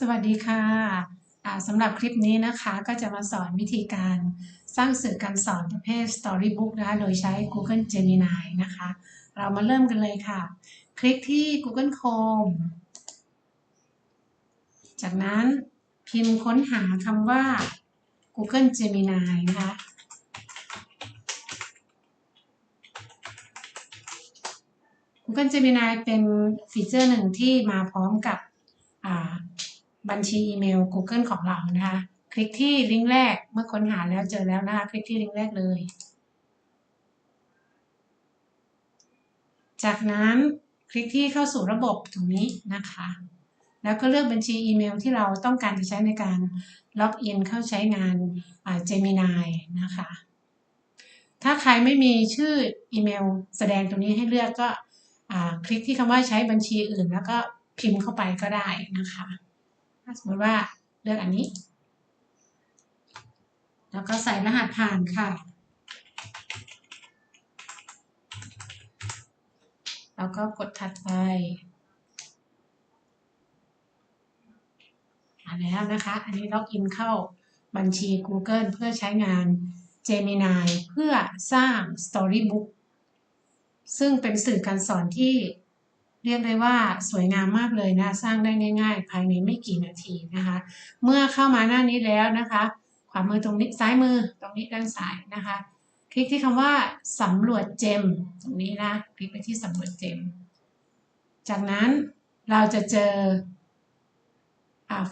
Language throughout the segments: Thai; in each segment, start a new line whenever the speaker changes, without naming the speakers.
สวัสดีค่ะสำหรับคลิปนี้นะคะก็จะมาสอนวิธีการสร้างสื่อการสอนประเภท Storybook นะคะโดยใช้ Google Gemini นะคะ เรามาเริ่มกันเลยค่ะ คลิกที่ Google Chrome จากนั้นพิมพ์ค้นหาคำว่า Google Gemini นะคะ Google Gemini เป็นฟีเจอร์หนึ่งที่มาพร้อมกับอ่า บัญชีอีเมล Google ของเรานะคะ คลิกที่ลิงก์แรกเมื่อค้นหาแล้วเจอแล้วนะคะ คลิกที่ลิงก์แรกเลย จากนั้นคลิกที่เข้าสู่ระบบตรงนี้นะคะ แล้วก็เลือกบัญชีอีเมลที่เราต้องการจะใช้ในการล็อกอินเข้าใช้งาน Gemini นะคะ ถ้าใครไม่มีชื่ออีเมลแสดงตรงนี้ให้เลือกก็คลิกที่คำว่าใช้บัญชีอื่น แล้วก็พิมพ์เข้าไปก็ได้นะคะ ถ้าสมมติว่าเลือกอันนี้ แล้วก็ใส่รหัสผ่านค่ะ แล้วก็กดถัดไปมาแล้วนะคะ อันนี้ล็อกอินเข้าบัญชี Google เพื่อใช้งาน Gemini เพื่อสร้าง Storybook ซึ่งเป็นสื่อการสอนที่ เรียกได้ว่าสวยงามมากเลยนะ สร้างได้ง่าย ๆ ภายในไม่กี่นาทีนะคะ เมื่อเข้ามาหน้านี้แล้วนะคะ ขวามือตรงนี้ซ้ายมือตรงนี้ด้านซ้ายนะคะ คลิกที่คำว่าสำรวจเจมตรงนี้นะ คลิกไปที่สำรวจเจม จากนั้นเราจะเจอ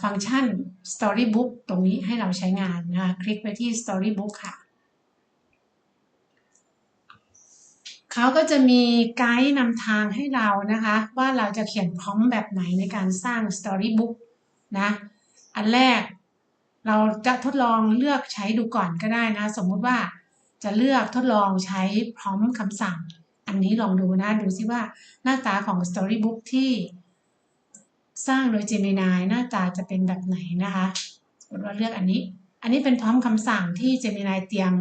ฟังก์ชัน Storybook ตรงนี้ให้เราใช้งานนะคะ คลิกไปที่ Storybook ค่ะ เขาก็จะมีไกด์นำทางให้เรานะคะ ว่าเราจะเขียนพร้อมแบบไหนในการสร้าง Storybook นะอันแรกเราจะทดลองเลือกใช้ดูก่อนก็ได้นะ สมมุติว่าจะเลือกทดลองใช้พร้อมคำสั่ง อันนี้ลองดูนะ ดูซิว่าหน้าตาของ Storybook ที่สร้างโดย Gemini หน้าตาจะเป็นแบบไหนนะคะสมมติว่าเลือกอันนี้ อันนี้เป็นพร้อมคำสั่งที่ Gemini เตรียม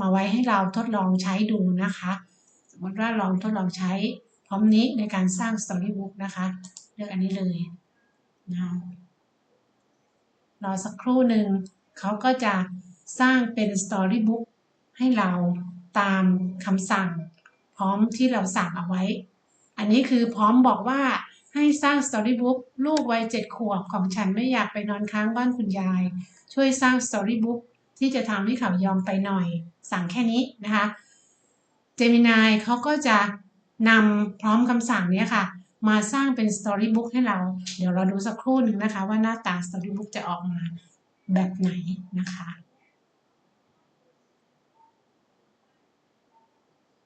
มาไว้ให้เราทดลองใช้ดูนะคะ มมติว่าลองทดลองใช้พร้อมนี้ในการสร้าง Storybook นะคะ เลือกอันนี้เลยนะรอสักครู่หนึ่งเขาก็จะสร้างเป็น Storybook ให้เราตามคำสั่ง พร้อมที่เราสั่งเอาไว้ อันนี้คือพร้อมบอกว่าให้สร้าง Storybook ลูกวัยเจ็ดขวบของฉันไม่อยากไปนอนค้างบ้านคุณยาย ช่วยสร้าง Storybook ที่จะทำให้เขายอมไปหน่อย สั่งแค่นี้นะคะ จมินายเขาก็จะนำพร้อมคำสั่งนี้ค่ะ มาสร้างเป็น Storybook ให้เรา เดี๋ยวเราดูสักครู่หนึ่งนะคะ ว่าหน้าตา Storybook จะออกมาแบบไหนนะคะ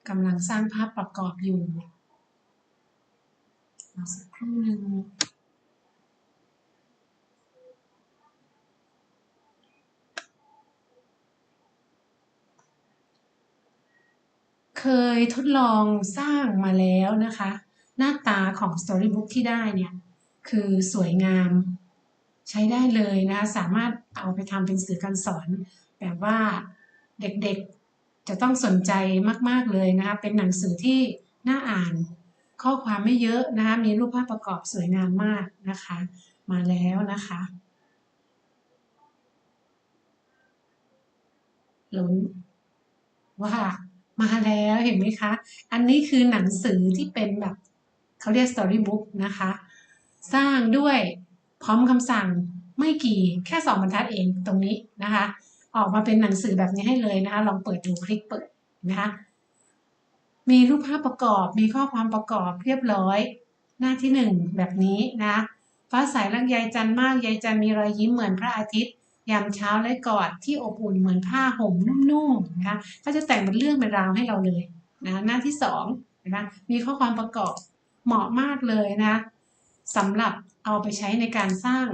กำลังสร้างภาพประกอบอยู่สักครู่หนึ่ง เคยทดลองสร้างมาแล้วนะคะ หน้าตาของ Storybook ที่ได้เนี่ย คือสวยงามใช้ได้เลยนะคะสามารถเอาไปทำเป็นสื่อการสอน แบบว่าเด็กๆจะต้องสนใจมาก ๆเลยนะคะเป็นหนังสือที่น่าอ่านข้อความไม่เยอะนะคะมีรูปภาพประกอบสวยงามมากนะคะ มาแล้วนะคะลุ้นว่า มาแล้วเห็นไหมคะ อันนี้คือหนังสือที่เป็นแบบเขาเรียก storybook นะคะ สร้างด้วยพร้อมคำสั่งไม่กี่แค่สองบรรทัดเองตรงนี้นะคะ ออกมาเป็นหนังสือแบบนี้ให้เลยนะคะ ลองเปิดดูคลิกเปิดนะคะมีรูปภาพประกอบ มีข้อความประกอบเรียบร้อย หน้าที่หนึ่งแบบนี้นะ ฟ้าใสรักยายจันมาก ยายจันมีรอยยิ้มเหมือนพระอาทิตย์ ยามเช้าและกอดที่อบอุ่นเหมือนผ้าห่มนุ่มๆนะคะก็จะแต่งเป็นเรื่องเป็นราวให้เราเลยนะหน้าที่สองนะคะมีข้อความประกอบเหมาะมากเลยนะสำหรับเอาไปใช้ในการสร้าง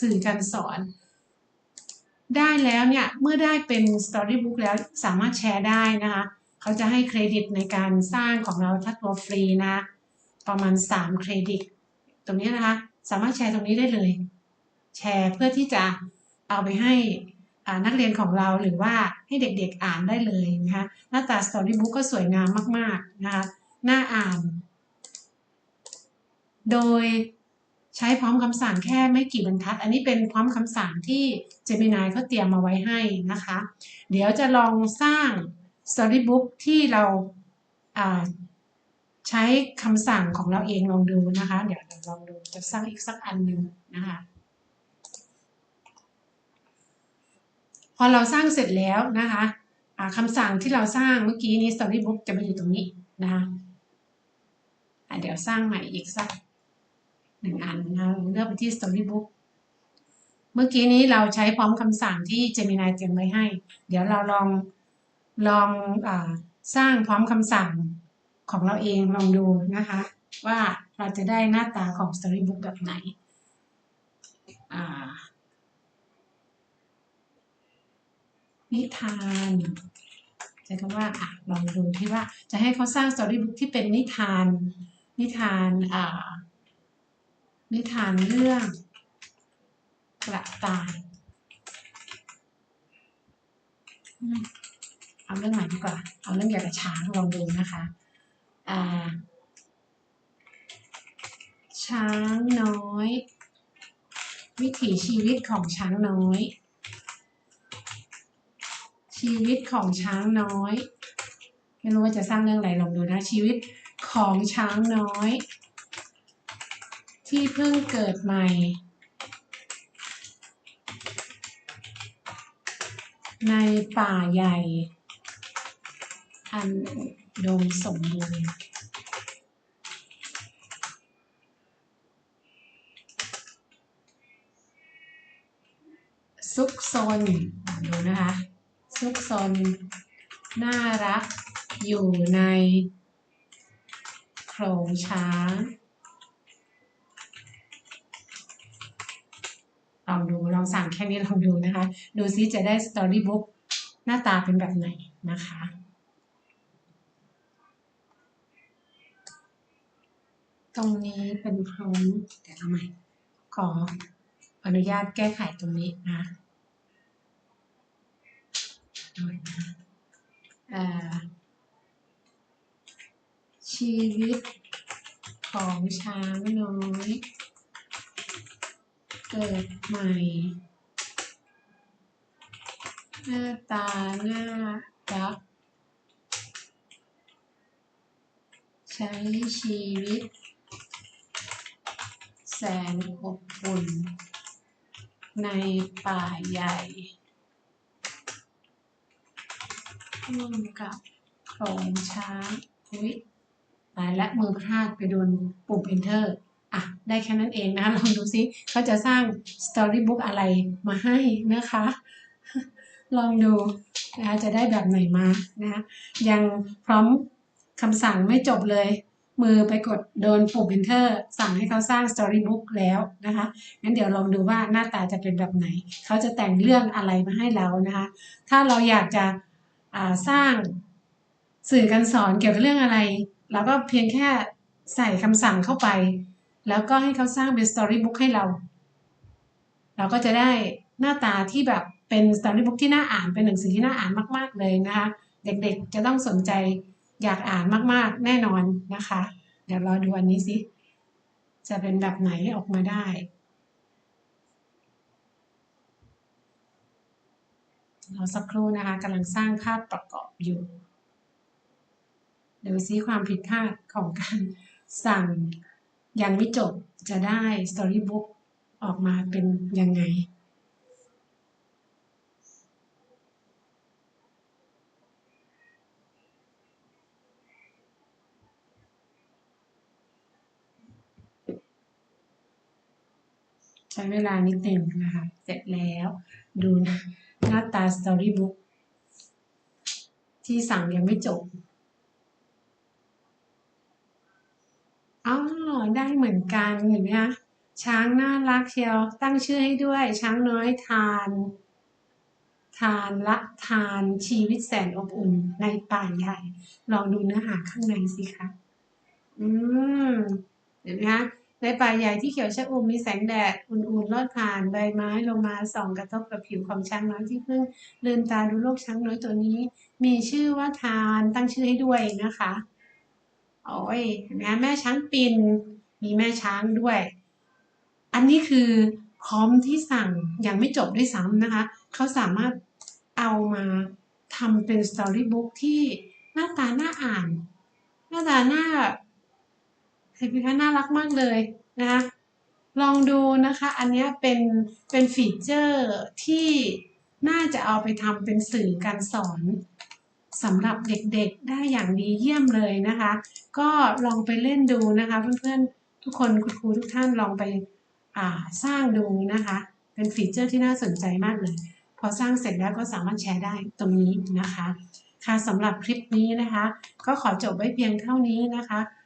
สื่อการสอน ได้แล้วเนี่ย เมื่อได้เป็น Storybook แล้วสามารถแชร์ได้นะคะเขาจะให้เครดิตในการสร้างของเราถ้าตัวฟรีนะ ประมาณ 3 เครดิต ตรงนี้นะคะ สามารถแชร์ตรงนี้ได้เลย แชร์เพื่อที่จะ เอาไปให้นักเรียนของเราหรือว่าให้เด็กๆอ่านได้เลยนะคะหน้าตาสตอรี่บุ๊กก็สวยงามมากๆนะคะน่าอ่าน โดยใช้พร้อมคำสั่งแค่ไม่กี่บรรทัด อันนี้เป็นพร้อมคำสั่งที่ Gemini เขาเตรียมมาไว้ให้นะคะ เดี๋ยวจะลองสร้าง Storybook ที่เราใช้คำสั่งของเราเองลองดูนะคะ เดี๋ยวลองดูจะสร้างอีกสักอันหนึ่งนะคะ พ อเราสร้างเสร็จแล้วนะคะคำสั่งที่เราสร้างเมื่อกี้นี้ Storybook จะมาอยู่ตรงนี้นะคะเดี๋ยวสร้างใหม่อีกสักหนึ่งอันนะเลือกไปที่ Storybook เมื่อกี้นี้เราใช้พร้อมคำสั่งที่ Gemini เตรียมไว้ให้ เดี๋ยวเราลองลองอสร้างพร้อมคำสั่งของเราเองลองดูนะคะ ว่าเราจะได้หน้าตาของ Storybook แบบไหนอ่า นิทานใช้คำว่าอะลองดูที่ว่าจะให้เขาสร้าง Storybook ที่เป็นนิทาน นิทานอ่านิทานเรื่องกระต่ายเอาเรื่องใหม่ดีกว่า เอาเรื่องเกี่ยวกับช้างลองดูนะคะช้างน้อย วิถีชีวิตของช้างน้อย ชีวิตของช้างน้อย ไม่รู้ว่าจะสร้างเรื่องอะไรลองดูนะ ชีวิตของช้างน้อย ที่เพิ่งเกิดใหม่ ในป่าใหญ่ อันดมสมบูรณ์ซุกซนดูนะคะ ซุกซนน่ารักอยู่ในโขลงช้างลองดูลองสั่งแค่นี้ลองดูนะคะ ดูซิจะได้ Storybook หน้าตาเป็นแบบไหนนะคะตรงนี้เป็นพร้อมแต่ทำไมขออนุญาตแก้ไขตรงนี้นะ ชีวิตของช้างน้อย เกิดใหม่ หน้าตาน่ารัก ใช้ชีวิต แสนอบอุ่นในป่าใหญ่ ร่วมกับโขลงช้างอุ้ยตายและมือพลาดไปโดนปุ่ม enter อะ ได้แค่นั้นเองนะลองดูซิเขาจะสร้าง storybook อะไรมาให้นะคะ ลองดูนะคะจะได้แบบไหนมานะยังพร้อมคำสั่งไม่จบเลย มือไปกดโดนปุ่ม enter สั่งให้เขาสร้าง storybook แล้วนะคะงั้นเดี๋ยวลองดูว่าหน้าตาจะเป็นแบบไหน เขาจะแต่งเรื่องอะไรมาให้เรานะคะ ถ้าเราอยากจะ สร้างสื่อการสอนเกี่ยวกับเรื่องอะไรเราก็เพียงแค่ใส่คำสั่งเข้าไป แล้วก็ให้เขาสร้างเป็นสตอรี่บุ๊กให้เรา เราก็จะได้หน้าตาที่แบบเป็นสตอรี่บุ๊กที่น่าอ่านเป็นหนังสือที่น่าอ่านมาก ๆ เลยนะคะ เด็กๆจะต้องสนใจอยากอ่านมากๆ แน่นอนนะคะ เดี๋ยวรอดูอันนี้สิ จะเป็นแบบไหนออกมาได้ เราสักครู่นะคะกำลังสร้างภาพประกอบอยู่เดูซิความผิดพลาดของการสั่งยังไม่จบจะได้ Storybook ออกมาเป็นยังไงใช้เวลานิดหนึ่งนะคะ เสร็จแล้ว ดูนะ หน้าตา Storybook ที่สั่งยังไม่จบอ๋อได้เหมือนกันเห็นไหมคะช้างน่ารักเชียวตั้งชื่อให้ด้วย ช้างน้อยทาน ทานละทานชีวิตแสนอบอุ่นในป่าใหญ่ ลองดูเนื้อหาข้างในสิคะ อืม เห็นไหมคะ ในป่าใหญ่ที่เขียวชะอุ่มมีแสงแดด อุ่นๆลอดผ่านใบไม้ลงมาส่องกระทบกับผิวของช้างน้อยที่เพิ่งลืมตาดูโลกช้างน้อยตัวนี้ มีชื่อว่าทานตั้งชื่อให้ด้วยนะคะโอ้ยนะแม่ช้างปินมีแม่ช้างด้วย อันนี้คือพร้อมที่สั่งยังไม่จบด้วยซ้ำนะคะเขาสามารถเอามาทำเป็นสตอรี่บุ๊กที่หน้าตาหน่าอ่าน หน้าตาหน่า เห็นไหมคะน่ารักมากเลยนะคะลองดูนะคะ อันนี้เป็นเป็นฟีเจอร์ที่น่าจะเอาไปทำเป็นสื่อการสอนสำหรับเด็กๆได้อย่างดีเยี่ยมเลยนะคะ ก็ลองไปเล่นดูนะคะ เพื่อนๆทุกคนคุณครูทุกท่านลองไปอ่าสร้างดูนะคะ เป็นฟีเจอร์ที่น่าสนใจมากเลย พอสร้างเสร็จแล้วก็สามารถแชร์ได้ตรงนี้นะคะ ค่ะสำหรับคลิปนี้นะคะ ก็ขอจบไว้เพียงเท่านี้นะคะ